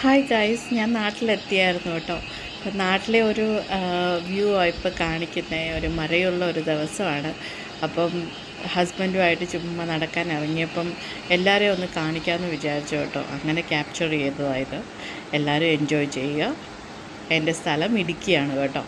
Hi guys ഞാൻ നാട്ടിലെത്തിയായിരുന്നു കേട്ടോ. അപ്പം നാട്ടിലെ ഒരു വ്യൂ ഇപ്പോൾ കാണിക്കുന്ന. ഒരു മറയുള്ള ഒരു ദിവസമാണ്. അപ്പം ഹസ്ബൻഡുമായിട്ട് ചുമ്മാ നടക്കാൻ ഇറങ്ങിയപ്പം എല്ലാവരെയും ഒന്ന് കാണിക്കാമെന്ന് വിചാരിച്ചു കേട്ടോ. അങ്ങനെ ക്യാപ്ചർ ചെയ്തതായത് എല്ലാവരും എൻജോയ് ചെയ്യുക. എന്റെ സ്ഥലം ഇടുക്കിയാണ് കേട്ടോ.